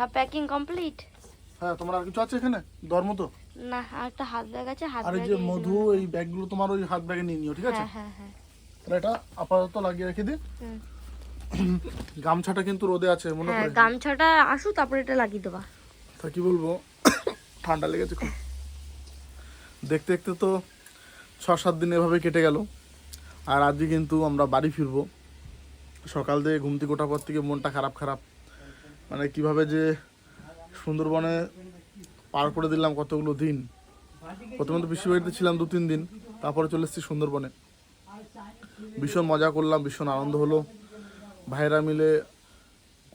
সব packing complete হ্যাঁ তোমার আর কিছু আছে এখানে? ধর্ম তো? না আর একটা হাত ব্যাগ আছে হাত আর এই যে মধু এই ব্যাগগুলো তোমার ওই হাত ব্যাগে নিয়ে নিও ঠিক আছে? হ্যাঁ হ্যাঁ হ্যাঁ। তাহলে এটা আপাতত লাগিয়ে রেখে দিই গামছাটা কিন্তু রোদে আছে মনে হ্যাঁ করে গামছাটা আসুক তারপরে এটা লাগিয়ে দেবা। তা কি বলব? ঠান্ডা লেগেছে খুব। দেখতে দেখতে তো ছ সাত দিন এভাবে কেটে গেল। আর আজকে কিন্তু আমরা বাড়ি ফিরবো। সকাল থেকে ঘুম থেকে ওঠার পর থেকে মনটা খারাপ খারাপ। মানে কীভাবে যে সুন্দরবনে পার করে দিলাম কতগুলো দিন। প্রথমে তো বাড়িতে ছিলাম দু তিন দিন তারপরে চলে এসেছি সুন্দরবনে। ভীষণ মজা করলাম ভীষণ আনন্দ হলো। ভাইরা মিলে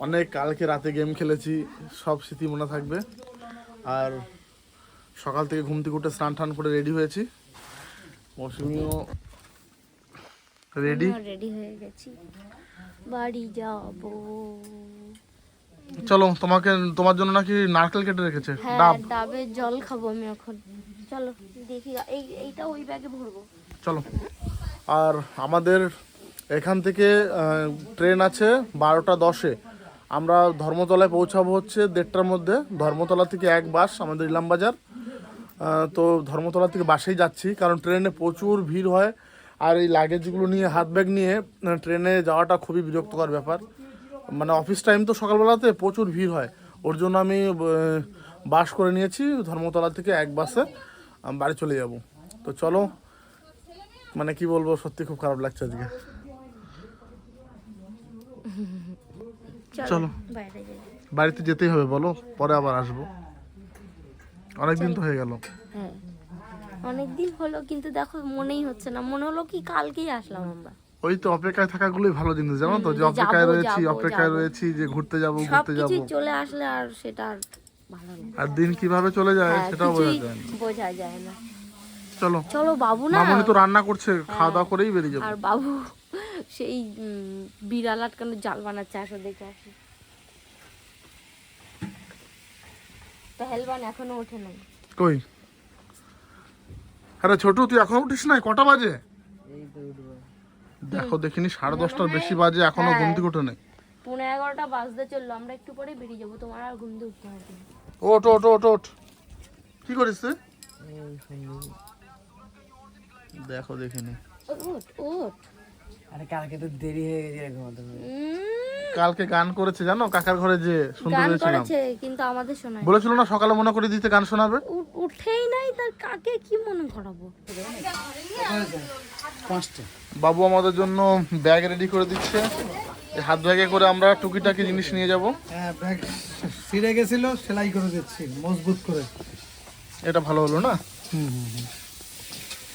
অনেক কালকে রাতে গেম খেলেছি সব স্মৃতি মনে থাকবে। আর সকাল থেকে ঘুম থেকে উঠে স্নান টান করে রেডি হয়েছি। মৌসুমিও রেডি? রেডি হয়ে গেছি। বাড়ি যাব। চলো তোমাকে তোমার জন্য নাকি নারকেল কেটে রেখেছে হ্যাঁ ডাব। ডাবের জল খাব আমি এখন। চলো দেখি এই এইটা ওই ব্যাগে ভরবো। চলো। আর আমাদের এখান থেকে ট্রেন আছে বারোটা দশে। আমরা ধর্মতলায় পৌঁছাবো হচ্ছে দেড়টার মধ্যে। ধর্মতলা থেকে এক বাস আমাদের ইলামবাজার আহ, তো ধর্মতলা থেকে বাসেই যাচ্ছি কারণ ট্রেনে প্রচুর ভিড় হয়। আর এই লাগেজগুলো নিয়ে হাত ব্যাগ নিয়ে ট্রেনে যাওয়াটা খুবই বিরক্তকর ব্যাপার। মানে অফিস টাইম তো সকালবেলাতে প্রচুর ভিড় হয়। ওর জন্য আমি বাস করে নিয়েছি ধর্মতলা থেকে এক বাসে। আমি বাড়ি চলে যাব। তো চলো মানে কি বলব সত্যি খুব খারাপ লাগছে আজকে। চলো। বাড়িতে যেতেই হবে বলো। পরে আবার আসব। অনেক দিন তো হয়ে গেল। হ্যাঁ। অনেকদিন হলো কিন্তু দেখো মনেই হচ্ছে না। মনে হলো কি কালকেই আসলাম আমরা। ওই তো অপেক্ষায় থাকাগুলোই ভালো জিনিস জানো তো যে অপেক্ষায় রয়েছি অপেক্ষায় রয়েছি যে ঘুরতে যাব ঘুরতে যাব। চলে আসলে আর সেটা আর ভালো আর দিন কীভাবে চলে যায় হ্যাঁ, সেটাও বোঝা যায় না। বোঝা যায় না। চলো চলো বাবু না? মামনি তো রান্না করছে খাওয়া দাওয়া করেই বেরিয়ে যাব। আর বাবু সেই বিড়াল আটকানো জাল বানাচ্ছে আসো দেখে আসি। পেহেলবান এখনও ওঠে নাই। কই? আরে ছোটু তুই এখন উঠিস নাই? কটা বাজে? দেখো দেখিনি সাড়ে দশটার বেশি বাজে এখনও ঘুম থেকে ওঠে নাই। পনেরো এগারোটা বাজতে চলল আমরা একটু পরে বেরিয়ে যাব তোমার আর ঘুম থেকে উঠতে হবে। ওট ওট ওট ওট কি করিস দেখো দেখিনি। ওট ওঠ। আরে কালকে তো দেরি হয়ে গেছে ঘুমাতে কালকে গান করেছে জানো? কাকার ঘরে যে শুনতে গান করেছে কিন্তু আমাদের শোনায় বলেছিল না সকালে মনে করে দিতে গান শোনাবে? উ- উঠেই নাই তার কাকে কি মনে করাবো? পাঁচটা। বাবু আমাদের জন্য ব্যাগ রেডি করে দিচ্ছে। এই হাত ব্যাগে করে আমরা টুকিটাকি জিনিস নিয়ে যাব। হ্যাঁ ব্যাগ ছিঁড়ে গেছিল সেলাই করে দিচ্ছি মজবুত করে। এটা ভালো হলো না?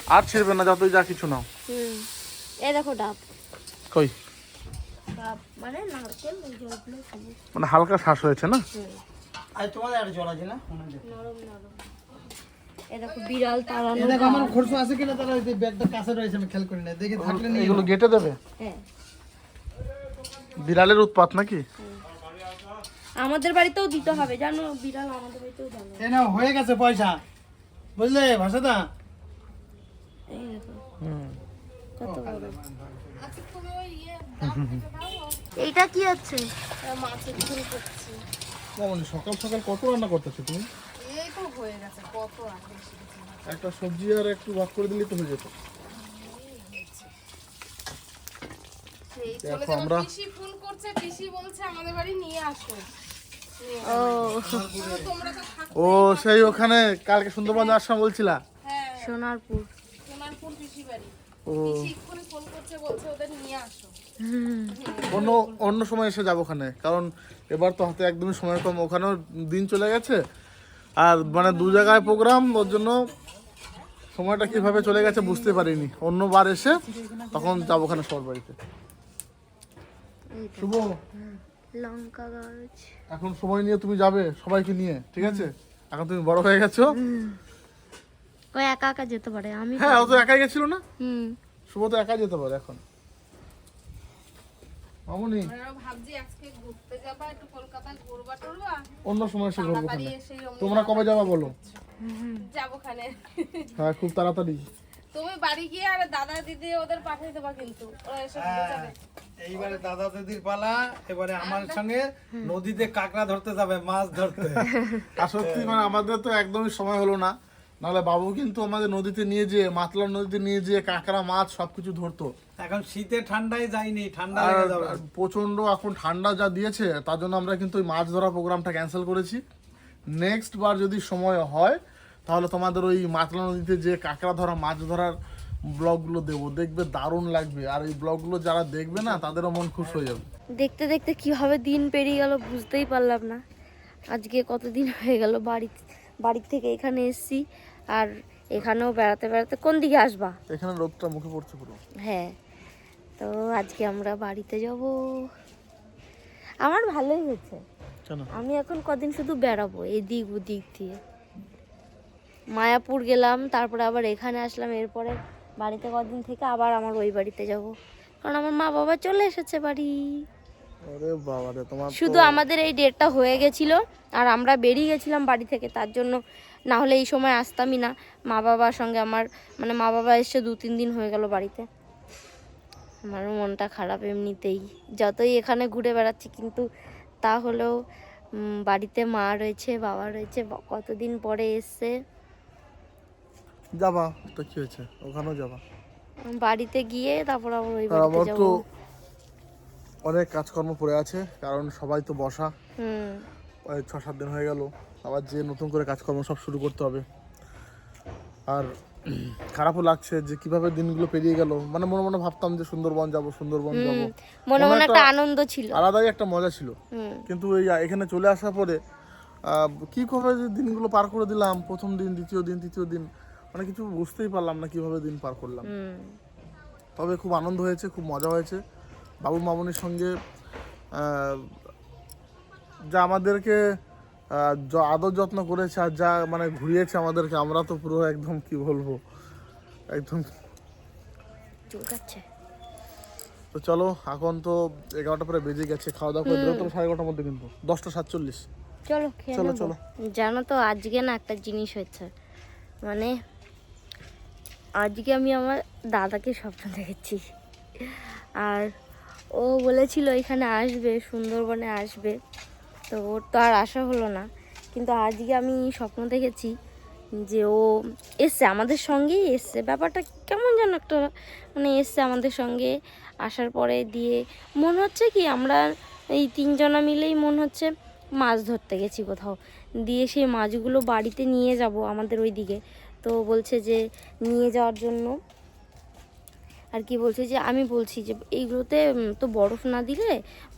আর ছিড়বে না যতই যা কিছু নাও। হুম। এই দেখো ডাব। কই? মানে মানে হালকা শ্বাস হয়েছে না? আর তোমাদের একটা জল আছে না? নরম নরম। দেখো বিড়াল তাড়ানো দেখো আমার খরচ আছে কিনা তারা ওই যে ব্যাগটা কাছে রয়েছে আমি খেয়াল করি না দেখি থাকলে নিয়ে এগুলো গেটে দেবে? হ্যাঁ। বিড়ালের উৎপাত নাকি? আমাদের বাড়িতেও দিতে হবে জানো? বিড়াল আমাদের বাড়িতেও জানো এই নাও হয়ে গেছে পয়সা। বুঝলে এই দেখো। কত বড় এইটা কি আছে মাছের ঝোল করছি। মামনি সকাল সকাল কত রান্না করতেছো তুমি? এই তো হয়ে গেছে কত আগে একটা সবজি আর একটু ভাগ করে দিলেই তো হয়ে যেত। দেখো, আমরা- পিসি ফোন করছে পিসি বলছে আমাদের বাড়ি নিয়ে আসো। ও। সেই ওখানে কালকে সুন্দরবন যাওয়ার সময় বলছিলা? হ্যাঁ। সোনারপুর। সোনারপুর পিসি বাড়ি। ও। পিসি এক্ষুনি ফোন করছে বলছে ওদের নিয়ে আসো। হুম। অন্য অন্য সময় এসে যাব ওখানে কারণ এবার তো হাতে একদমই সময় কম ওখানেও দিন চলে গেছে। আর মানে দু জায়গায় প্রোগ্রাম ওর জন্য সময়টা কীভাবে চলে গেছে বুঝতে পারিনি। অন্যবার এসে তখন যাব ওখানে সবার বাড়িতে। শুভ। লঙ্কা গাছ। এখন সময় নিয়ে তুমি যাবে সবাইকে নিয়ে ঠিক আছে? এখন তুমি বড় হয়ে গেছো। ও একা একা যেতে পারে আমি হ্যাঁ ও তো একাই গেছিল না? হুম। শুভ তো একাই যেতে পারে এখন। মামুনি ভাবছি আজকে ঘুরতে যাবা একটু কলকাতা ঘুরবা টুরবা। অন্য সময় এসে ঘুরবো বাড়ি ওখানে। এসে অমনি তোমরা কবে যাবা বলো? যাব ওখানে। হ্যাঁ খুব তাড়াতাড়ি। তুমি বাড়ি গিয়ে আর দাদা দিদি ওদের পাঠিয়ে দেবা কিন্তু ওরা এসে ঘুরে যাবে। এইবারে দাদা দিদির পালা এবারে আমার সঙ্গে নদীতে কাঁকড়া ধরতে যাবে মাছ ধরতে। আর সত্যি মানে আমাদের তো একদমই সময় হলো না। নাহলে বাবু কিন্তু আমাদের নদীতে নিয়ে যেয়ে মাতলা নদীতে নিয়ে যেয়ে কাঁকড়া মাছ সবকিছু ধরতো। এখন শীতে ঠান্ডায় যায়নি ঠান্ডা প্রচণ্ড এখন ঠান্ডা যা দিয়েছে তার জন্য আমরা কিন্তু ওই মাছ ধরা প্রোগ্রামটা ক্যান্সেল করেছি। নেক্সট বার যদি সময় হয় তাহলে তোমাদের ওই মাতলা নদীতে যে কাঁকড়া ধরা মাছ ধরার ব্লগগুলো দেবো। দেখবে দারুণ লাগবে। আর এই ব্লগগুলো যারা দেখবে না তাদেরও মন খুশ হয়ে যাবে। দেখতে দেখতে কীভাবে দিন পেরিয়ে গেল বুঝতেই পারলাম না। আজকে কতদিন হয়ে গেল বাড়ি বাড়ির থেকে এখানে এসছি। আর এখানেও বেড়াতে বেড়াতে কোন দিকে আসবা? এখানে রোদটা মুখে পড়ছে পুরো। হ্যাঁ তো আজকে আমরা বাড়িতে যাব। আমার ভালোই হয়েছে। আমি এখন কদিন শুধু বেড়াবো এদিক ওদিক দিয়ে। মায়াপুর গেলাম তারপরে আবার এখানে আসলাম এরপরে বাড়িতে কদিন থেকে আবার আমার ওই বাড়িতে যাব। কারণ আমার মা বাবা চলে এসেছে বাড়ি। আরে বাবা রে তোমার শুধু আমাদের এই ডেটটা হয়ে গেছিল আর আমরা বেরিয়ে গেছিলাম বাড়ি থেকে তার জন্য না হলে এই সময় আসতামই না। মা বাবার সঙ্গে আমার মানে মা বাবা এসে দু তিন দিন হয়ে গেল বাড়িতে। আমার মনটা খারাপ এমনিতেই। যতই এখানে ঘুরে বেড়াচ্ছি কিন্তু তা হলেও উম, বাড়িতে মা রয়েছে বাবা রয়েছে কতদিন পরে এসছে? যাবা তো কি হয়েছে? ওখানেও যাবা? বাড়িতে গিয়ে তারপর আবার ওই বাড়িতে যাব তো অনেক কাজকর্ম পড়ে আছে কারণ সবাই তো বসা। হুম। ছ সাত দিন হয়ে গেল। আবার যে নতুন করে কাজকর্ম সব শুরু করতে হবে। আর খারাপও লাগছে যে কীভাবে দিনগুলো পেরিয়ে গেল। মানে মনে মনে ভাবতাম যে সুন্দরবন যাব সুন্দরবন যাব। মনে মনে একটা আনন্দ ছিল। আলাদাই একটা মজা ছিল। কিন্তু এই এখানে চলে আসার পরে কি করে যে দিনগুলো পার করে দিলাম প্রথম দিন দ্বিতীয় দিন তৃতীয় দিন মানে কিছু বুঝতেই পারলাম না কীভাবে দিন পার করলাম। তবে খুব আনন্দ হয়েছে খুব মজা হয়েছে। বাবু মামনির সঙ্গে যা আমাদেরকে আদর যত্ন করেছে আর যা মানে ঘুরিয়েছে আমাদেরকে আমরা তো পুরো একদম কি বলব? একদম তো চলো এখন তো এগারোটা পরে বেজে গেছে খাওয়া দাওয়া করে বেরোতে সাড়ে এগারোটার মধ্যে কিন্তু। দশটা সাতচল্লিশ। চলো চলো, চলো। জানো তো আজকে না একটা জিনিস হয়েছে। মানে আজকে আমি আমার দাদাকে স্বপ্ন দেখেছি। আর ও বলেছিল এখানে আসবে সুন্দরবনে আসবে। তো ওর তো আর আসা হলো না। কিন্তু আজকে আমি স্বপ্ন দেখেছি যে ও এসছে আমাদের সঙ্গেই এসছে। ব্যাপারটা কেমন যেন একটা মানে এসছে আমাদের সঙ্গে আসার পরে দিয়ে মনে হচ্ছে কি আমরা এই তিনজনা মিলেই মনে হচ্ছে মাছ ধরতে গেছি কোথাও। দিয়ে সেই মাছগুলো বাড়িতে নিয়ে যাব আমাদের ওই দিকে তো বলছে যে নিয়ে যাওয়ার জন্য আর কি বলছে যে, আমি বলছি যে, এইগুলোতে তো বরফ না দিলে,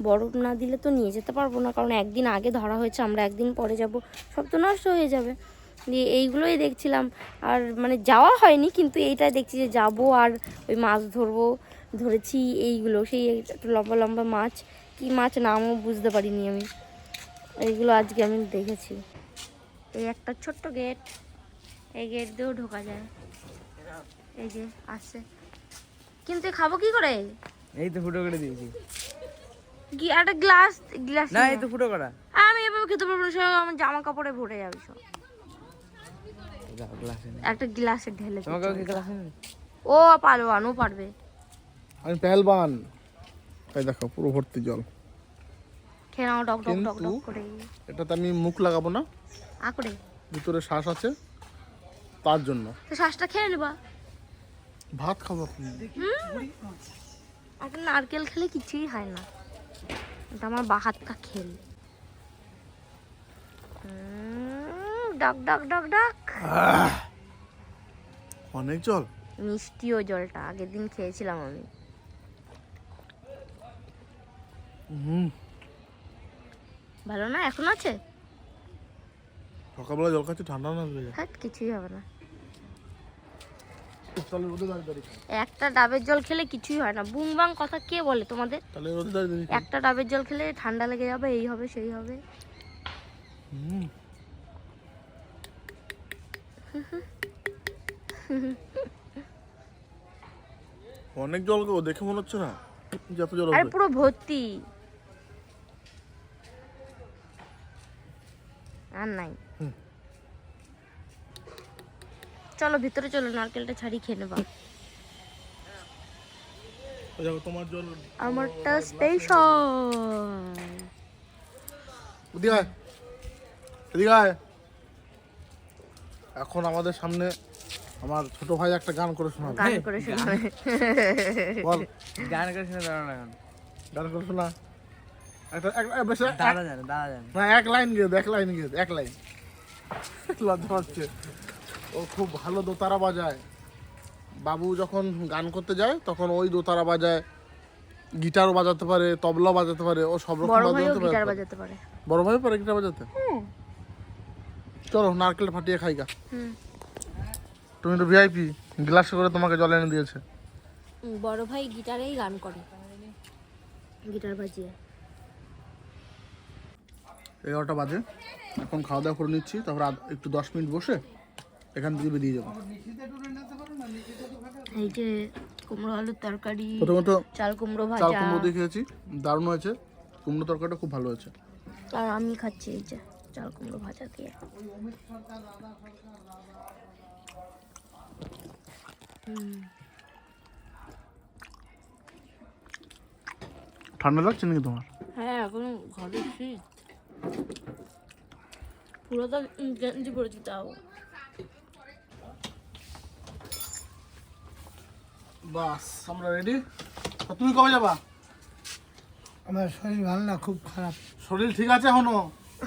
বরফ না দিলে তো নিয়ে যেতে পারব না, কারণ একদিন আগে ধরা হয়েছে, আমরা একদিন পরে যাব, সব তো নষ্ট হয়ে যাবে। দিয়ে এইগুলোই দেখছিলাম, আর মানে যাওয়া হয়নি, কিন্তু এইটাই দেখছি যে, যাব আর ওই মাছ ধরবো, ধরেছি এইগুলো, সেই একটু লম্বা লম্বা মাছ, কি মাছ নামও বুঝতে পারিনি আমি। এইগুলো আজকে আমি দেখেছি। এই একটা ছোট্ট গেট, এই গেট দিয়েও ঢোকা যায়। এই যে, আসছে। কিন্তু খাব কি করে? এই তো ফুটো করে দিয়েছি। কি একটা গ্লাস গ্লাস না এই তো ফুটো করা। আমি এভাবে খেতে পারব না সব আমার জামা কাপড়ে ভরে যাবে সব। একটা গ্লাসে ঢেলে। তোমাকে কি গ্লাসে ও পারবান ও পারবে। আমি পেহেলবান এই দেখো পুরো ভর্তি জল। খেয়ে নাও ডক ডক ডক ডক করে। এটাতে আমি মুখ লাগাবো না। আকড়ে ভিতরে শ্বাস আছে। তার জন্য। তো শ্বাসটা খেয়ে নেবা। ভাত খাব আপনি একটা নারকেল খেলে কিছুই হয় না। এটা আমার বা হাতটা খেল ডাক ডাক ডাক ডাক। অনেক জল। মিষ্টিও জলটা আগের দিন খেয়েছিলাম আমি। হুম। ভালো না? এখন আছে? সকালবেলা জল খাচ্ছি ঠান্ডা না হ্যাঁ কিছুই হবে না তাহলে রোদে দাঁড়িয়ে দাঁড়িয়ে খাই। একটা ডাবের জল খেলে কিছুই হয় না। বুং বাং কথা কে বলে তোমাদের। একটা ডাবের জল খেলে ঠান্ডা লেগে যাবে এই হবে সেই হবে। অনেক জল গো দেখে মনে হচ্ছে না যত জল আর পুরো ভর্তি। আর নাই হুম। চলো ভিতরে চলো নারকেলটা ছাড়ি খেয়ে নেবা। তোমার জল আমারটা স্পেশাল এখন আমাদের সামনে আমার ছোট ভাই একটা গান করে শোনাবে। গান করে শোনাবে। বল। গান করে শুনে দাঁড়ানো এখন। গান করে শোনা। একটা এক- বেশ দাদা জানে দাদা জানে না এক লাইন গিয়ে দে, এক লাইন গিয়ে দে, এক লাইন। লজ্জা পাচ্ছে। ও খুব ভালো দোতারা বাজায়। বাবু যখন গান করতে যায় তখন ওই দোতারা বাজায়। গিটারও বাজাতে পারে তবলাও বাজাতে পারে ও সব রকম বাজাতে পারে। বড় ভাই পারে গিটার বাজাতে? চলো নারকেল ফাটিয়ে খাই গা। হুম। তুমি তো ভিআইপি গ্লাসে করে তোমাকে জল এনে দিয়েছে। বড় ভাই গিটারেই গান করে। গিটার বাজিয়ে। এগারোটা বাজে। এখন খাওয়া দাওয়া করে নিচ্ছি তারপর একটু দশ মিনিট বসে এখান থেকে বেরিয়ে যাব। এই যে কুমড়ো আলুর তরকারি প্রথমত চাল কুমড়ো চাল ভাজা। কুমড়ো দিয়ে খেয়েছি দারুণ হয়েছে। কুমড়ো তরকারিটা খুব ভালো হয়েছে। আর আমি খাচ্ছি এই যে চাল কুমড়ো ভাজা দিয়ে। ঠান্ডা লাগছে নাকি তোমার? হ্যাঁ এখন ঘরে শীত পুরোটা গেঞ্জি পরেছি তাও। বাস আমরা রেডি তুমি কবে যাবা? আমার শরীর ভালো না খুব খারাপ। শরীর ঠিক আছে এখনও?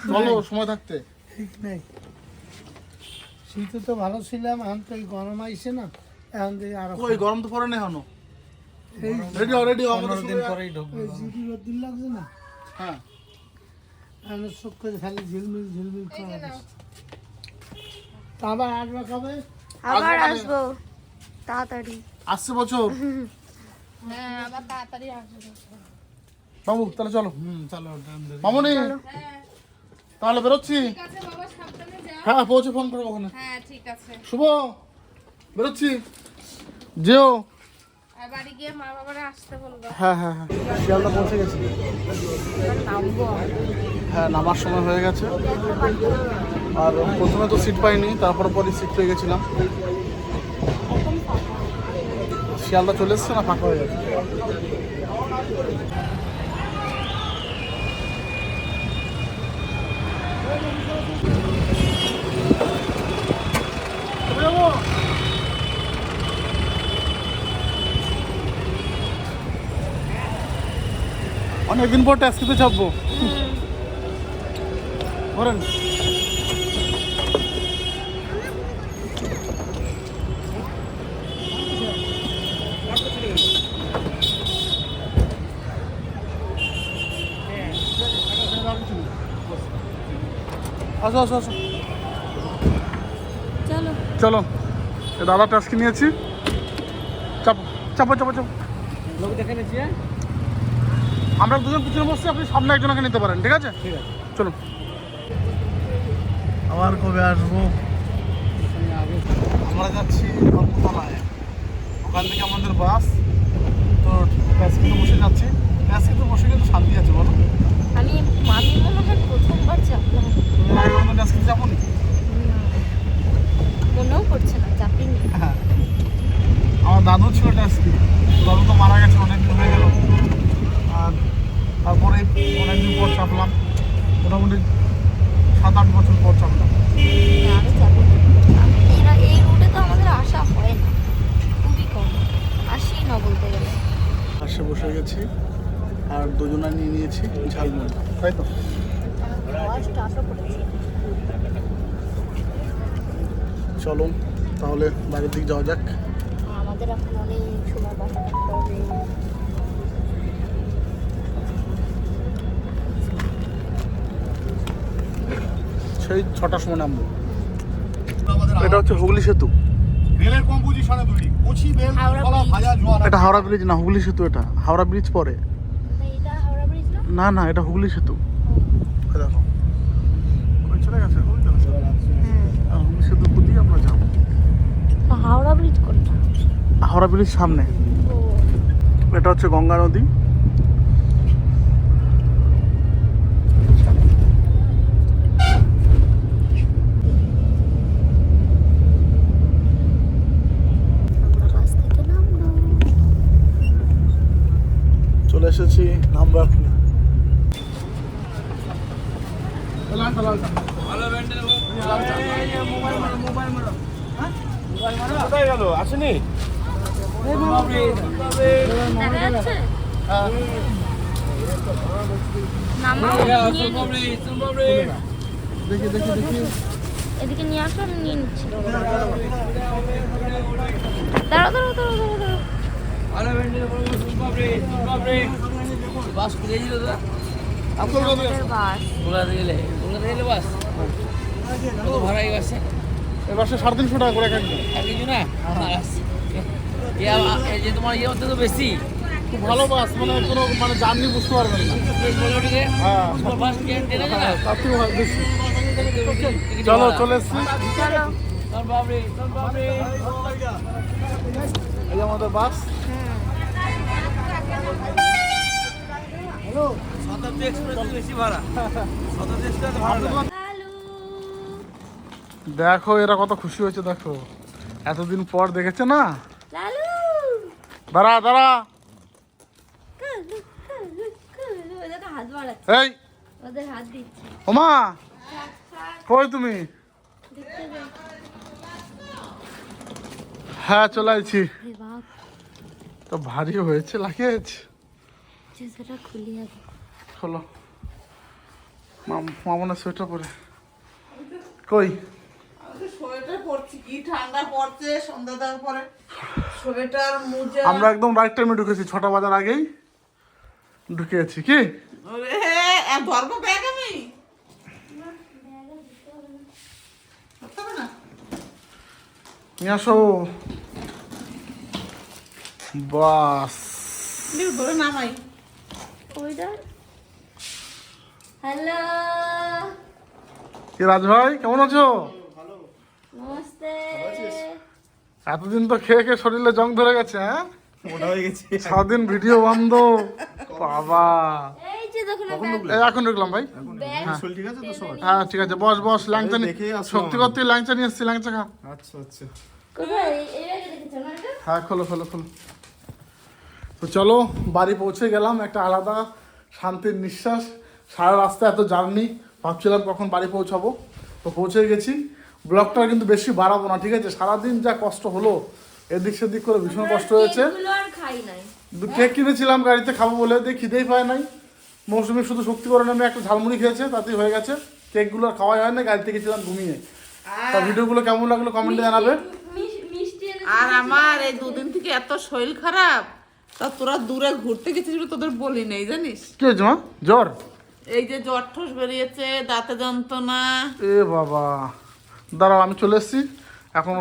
চলো সময় থাকতে। ঠিক নেই। শীতে তো ভালো ছিলাম এখন তো এই গরম আইছে না এখন থেকে আরও ওই গরম তো পড়ে না এখনও? রেডি হও রেডি আমাদের দিন পরেই ঢুকবো জিডি দিন লাগছে না? হ্যাঁ। এখন চোখ করে খালি ঝিলমিল ঝিলমিল করে তা আবার আসবে কবে? আবার। আসব। তাড়াতাড়ি। আসছে বছর। বাবু তাহলে চলো। চলো মামনি, তাহলে বেরোচ্ছি। হ্যাঁ পৌঁছে ফোন করব ওখানে। শুভ। বেরোচ্ছি। যেও। হ্যাঁ হ্যাঁ হ্যাঁ। শিয়ালদা পৌঁছে হ্যাঁ নামার সময় হয়ে গেছে। আর প্রথমে তো সিট পাইনি, তারপর পরে সিট পেয়ে গেছিলাম। শিয়ালদা চলে এসছে না ফাঁকা হয়ে গেছে? অনেকদিন পর ট্যাক্সিতে চাপবো। বলেন আসো আসো আসো। চলো। চলো। দাদা ট্যাক্সি নিয়েছি। চাপো চাপো চাপো চাপো। লোক দেখে নিচ্ছি হ্যাঁ? আমরা দুজন পিছনে বসছি আপনি সামনে একজনকে নিতে পারেন ঠিক আছে? ঠিক আছে। চলুন আবার কবে আসব? আমরা যাচ্ছি কলকাতায় ওখান থেকে আমাদের বাস। তো বসে যাচ্ছি। বসে কিন্তু শান্তি আছে বলো। আমি আমি মনে হয় প্রথমবার চাপলাম। মনেও করছে না চাপিনি। হ্যাঁ। আমার দাদু ছিল ট্যাক্সি দাদু তো মারা গেছে অনেকদিন হয়ে গেল। আর তারপরে অনেকদিন পর চাপলাম। মোটামুটি সাত আট বছর পর চাপলাম। আমি চাপিনি। আমি এরা এই রুটে তো আমাদের আসা হয় না। খুবই কম। আসি না বলতে গেলে। পাশে বসে গেছি। আর দুজনা নিয়ে নিয়েছি ঝালমুড়ি তাই তো? চলো তাহলে বাড়ির দিকে যাওয়া যাক। আমাদের এখন অনেক সময় সেই ছটার সময় নামবো। এটা হচ্ছে হুগলি সেতু। রেলের কম্পোজিশনে তৈরি। কচি বেল হাওড়া ভাজা জোয়ার এটা হাওড়া ব্রিজ না হুগলি সেতু এটা। হাওড়া ব্রিজ পরে। না না এটা হুগলি সেতু। দেখো। চলে গেছে ওই চলে গেছে। আর হুগলি সেতু দিয়ে আমরা যাব? হাওড়া ব্রিজ কোনটা? হাওড়া ব্রিজ সামনে। এটা হচ্ছে গঙ্গা নদী। নামলো এসেছি নামবো এখনই লালটা লালটা কোথায় গেল আসেনি দেখা যাচ্ছে হ্যাঁ নামাও নিয়ে নিই। দেখি দেখি দেখি। এদিকে নিয়ে আসো আমি নিয়ে নিচ্ছি। দাঁড়াও দাঁড়াও দাঁড়াও দাঁড়াও বাস খুলে দিল তো। সাড়ে তিনশো টাকা করে এক একজন কিছু না এই যে তোমার ইয়ে তো বেশি। খুব ভালো বাস মানে কোনো মানে জার্নি বুঝতে পারবেন না। হ্যাঁ তার থেকেও ভালো বেশি চলো, চলে এসছি। এই আমাদের বাস। হ্যালো দেখো, এরা কত খুশি হয়েছে, দেখো। এতদিন পর দেখেছে না? দাঁড়া দাঁড়া। এই। ওদের হাত দিচ্ছে। ওমা কই তুমি? হ্যাঁ চলে আইছি। তো ভারী হয়েছে লাগেজ খুলি মামনের সোয়েটার পরে। কই? সোয়েটার পরছি কি ঠান্ডা পড়ছে সন্ধ্যা দেওয়ার পরে। সোয়েটার মোজা। আমরা একদম রাইট টাইমে ঢুকেছি ছটা বাজার আগেই। ঢুকেছি কি? ধরবো ব্যাগ আমি? না নিয়ে আসো। বাস। ধরে নামাই হ্যালো। কি রাজ ভাই কেমন আছো? এতদিন তো খেয়ে খেয়ে শরীরে জং ধরে গেছে হ্যাঁ? মোটা হয়ে গেছি। সারাদিন ভিডিও বন্ধ বাবা। এই যে দেখুন একটা এই এখন ঢুকলাম ভাই। ঠিক আছে হ্যাঁ। ঠিক আছে। বস বস ল্যাংচা সত্যি করতে ল্যাংচা নিয়ে এসছি ল্যাংচা খা। আচ্ছা আচ্ছা। হ্যাঁ খোলো খোলো খোলো। তো চলো বাড়ি পৌঁছে গেলাম একটা আলাদা শান্তির নিঃশ্বাস। সারা রাস্তা এত জার্নি। ভাবছিলাম কখন বাড়ি পৌঁছাবো। তো পৌঁছে গেছি। ব্লগটা কিন্তু বেশি বাড়াবো না ঠিক আছে? সারাদিন যা কষ্ট হলো এদিক সেদিক করে ভীষণ কষ্ট হয়েছে। কেকগুলো আর খাই নাই। দু- কেক কিনেছিলাম গাড়িতে খাব বলে দিয়ে খিদেই পায় নাই। মৌসুমি শুধু শক্তি করে নামে একটা ঝালমুড়ি খেয়েছে তাতেই হয়ে গেছে। কেকগুলো আর খাওয়াই হয় না গাড়িতে গেছিলাম ঘুমিয়ে। তা ভিডিওগুলো কেমন লাগল কমেন্টে জানাবে। আর আমার এই দুদিন থেকে এত শরীর খারাপ তা তোরা দূরে ঘুরতে গেছিস তোদের বলি নেই জানিস? কি হয়েছে মা? জ্বর? এই যে জ্বর ঠোস বেরিয়েছে দাঁতে যন্ত্রণা। এ বাবা। দাঁড়াও আমি চলে এসেছি। এখন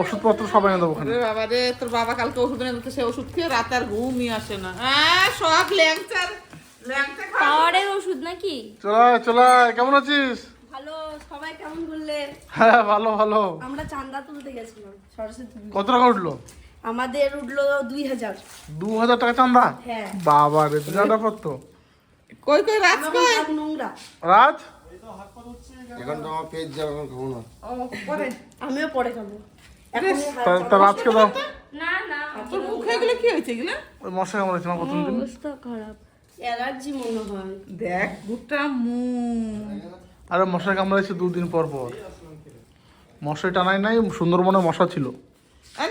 ওষুধপত্র সবাই এনে দেবো বাবা রে তোর বাবা কালকে ওষুধ এনে দিতে সে ওষুধ খেয়ে রাতে আর ঘুমই আসে না। হ্যাঁ সব ল্যাংচার পাওয়ারের ওষুধ নাকি? চলে চলে কেমন আছিস? ভালো সবাই কেমন বললে? হ্যাঁ ভালো ভালো। আমরা চান্দা তুলতে গেছিলাম সরস্বতী কত টাকা উঠল? আমাদের উঠল দুই হাজার। দু হাজার টাকা চান্দা হ্যাঁ। বাবা রে বিরাট ব্যাপার তো। কই কই রাত কই? নোংরা। রাজ? এখন তো আমার পেট যাবে এখন খাব না। ও পরে। আমিও পরে খাব। এখন তা- তা দাও। না না তোর মুখে এগুলো কি হয়েছে এগুলো? ওই মশা কেমন হয়েছে? মা প্রথম দিন। অবস্থা খারাপ। অ্যালার্জি মনে হয়। দেখ গোটা মুখ আরে মশা কামড়াইছে দুদিন পর পর। মশাই টানাই নাই সুন্দরবনে মশা ছিল। নে,